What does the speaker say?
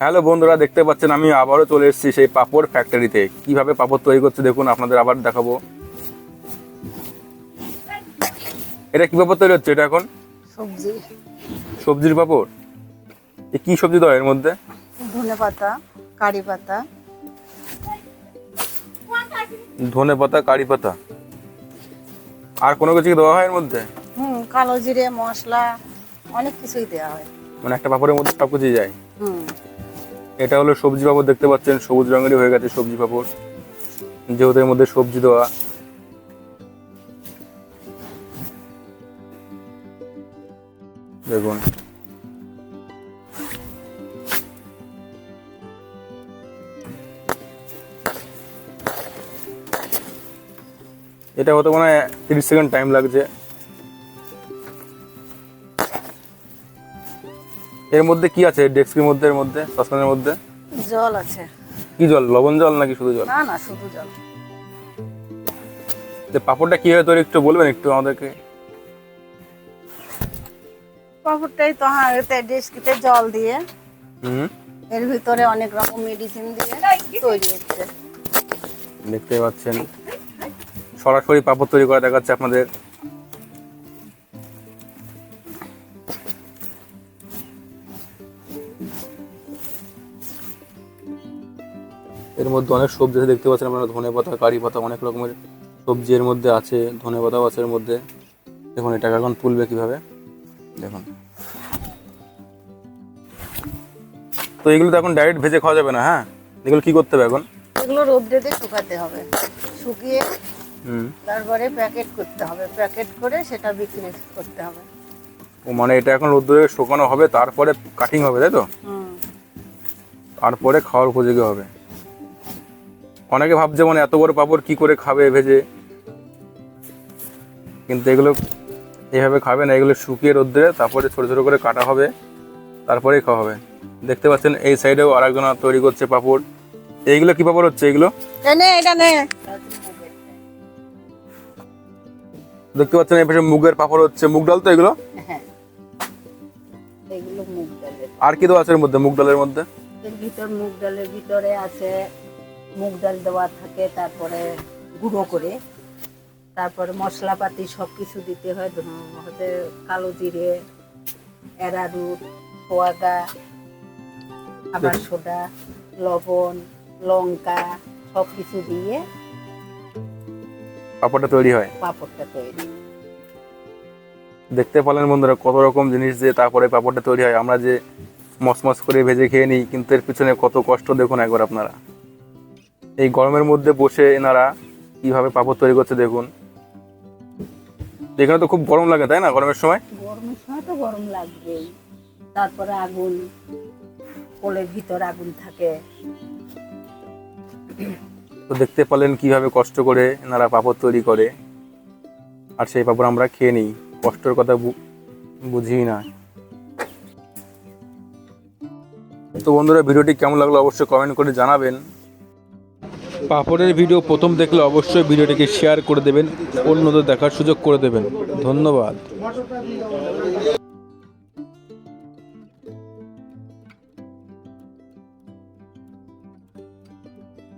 Hello বন্ধুরা দেখতে পাচ্ছেন আমি আবারও চলে এসেছি সেই পাপড় ফ্যাক্টরিতে কীভাবে পাপড় তৈরি করছে দেখুন আপনাদের আবার দেখাবো। এটা কি পাপড় তৈরি হচ্ছে এটা এখন? সবজি। সবজির পাপড়? এ কি সবজি দেওয়া এর মধ্যে? ধনে পাতা কারি পাতা। ধনে পাতা কারি পাতা। আর কোনো কিছু কি দেওয়া হয় এর মধ্যে? হুম কালো জিরে মশলা অনেক কিছুই দেওয়া হয়। মানে একটা পাপড়ের মধ্যে সব কিছুই যায়। হুম। এটা হলো সবজি পাপড়, দেখতে পাচ্ছেন, সবুজ রঙেরই হয়ে গেছে সবজি পাপড়। যেহেতু এর মধ্যে সবজি দেওয়া। দেখুন। এটা হতে মনে হয় তিরিশ সেকেন্ড টাইম লাগছে। এর মধ্যে কি আছে? ডেস্কের মধ্যে এর মধ্যে সসপ্যানের মধ্যে? জল আছে। কি জল? লবণ জল নাকি শুধু জল? না না শুধু জল। যে পাপড়টা কীভাবে তৈরি একটু বলবেন একটু আমাদেরকে? পাপড়টাই তো হ্যাঁ এতে ডেস্কিতে জল দিয়ে। হুম। এর ভিতরে অনেক রকম মেডিসিন দিয়ে তৈরি হচ্ছে। দেখতে পাচ্ছেন। সরাসরি পাপড় তৈরি করা দেখাচ্ছে আপনাদের। এর মধ্যে অনেক সবজি আছে দেখতে পাচ্ছেন আপনারা ধনে পাতা কারি পাতা অনেক রকমের সবজি এর মধ্যে আছে ধনে পাতাও আছে এর মধ্যে। দেখুন এটাকে এখন তুলবে কীভাবে? দেখুন। তো এগুলো তো এখন ডাইরেক্ট ভেজে খাওয়া যাবে না হ্যাঁ? এগুলো কি করতে হবে এখন? এগুলো রোদ্রেতে শুকাতে হবে। শুকিয়ে তারপরে প্যাকেট করতে হবে। প্যাকেট করে সেটা বিক্রি করতে হবে। ও মানে এটা এখন রোদ্দুরে শুকানো হবে তারপরে কাটিং হবে তাই তো? তারপরে খাওয়ার উপযোগী হবে। অনেকে ভাবছে মানে এত বড় পাপড় কি করে খাবে ভেজে? কিন্তু এগুলো এইভাবে খাবে না এগুলো শুকিয়ে রোদ্দুরে তারপরে ছোট ছোট করে কাটা হবে তারপরেই খাওয়া হবে। দেখতে পাচ্ছেন এই সাইডেও আরেকজন তৈরি করছে পাপড়। এইগুলো কি পাপড় হচ্ছে এগুলো? দেখতে পাচ্ছেন এই পাশে মুগের পাপড় হচ্ছে। মুগ ডাল তো এগুলো? হ্যাঁ। আর কি দেওয়া আছে এর মধ্যে মুগ ডালের মধ্যে? ভিতর মুগ ডালের ভিতরে আছে মুগ ডাল দেওয়া থাকে তারপরে গুঁড়ো করে। তারপরে মশলাপাতি সব কিছু দিতে হয় হচ্ছে কালো জিরে এরারুট সোয়াদা আবার সোডা লবণ লঙ্কা সব কিছু দিয়ে পাপড়টা তৈরি হয়। পাঁপড়টা তৈরি। দেখতে পেলেন বন্ধুরা কত রকম জিনিস দিয়ে তারপরে পাপড়টা তৈরি হয়। আমরা যে মসমস করে ভেজে খেয়ে নিই কিন্তু এর পিছনে কত কষ্ট দেখুন একবার আপনারা। এই গরমের মধ্যে বসে এনারা কীভাবে পাপড় তৈরি করছে দেখুন। এখানে তো খুব গরম লাগে তাই না গরমের সময়? গরমের সময় তো গরম লাগবেই। তারপরে আগুন কোলের ভিতর আগুন থাকে। তো দেখতে পেলেন কীভাবে কষ্ট করে এনারা পাপড় তৈরি করে। আর সেই পাপড় আমরা খেয়ে নিই কষ্টের কথা বুঝি না। তো বন্ধুরা ভিডিওটি কেমন লাগল অবশ্যই কমেন্ট করে জানাবেন। পাপড়ের ভিডিও প্রথম দেখলে অবশ্যই ভিডিওটিকে শেয়ার করে দেবেন, অন্যদের দেখার সুযোগ করে দেবেন। ধন্যবাদ।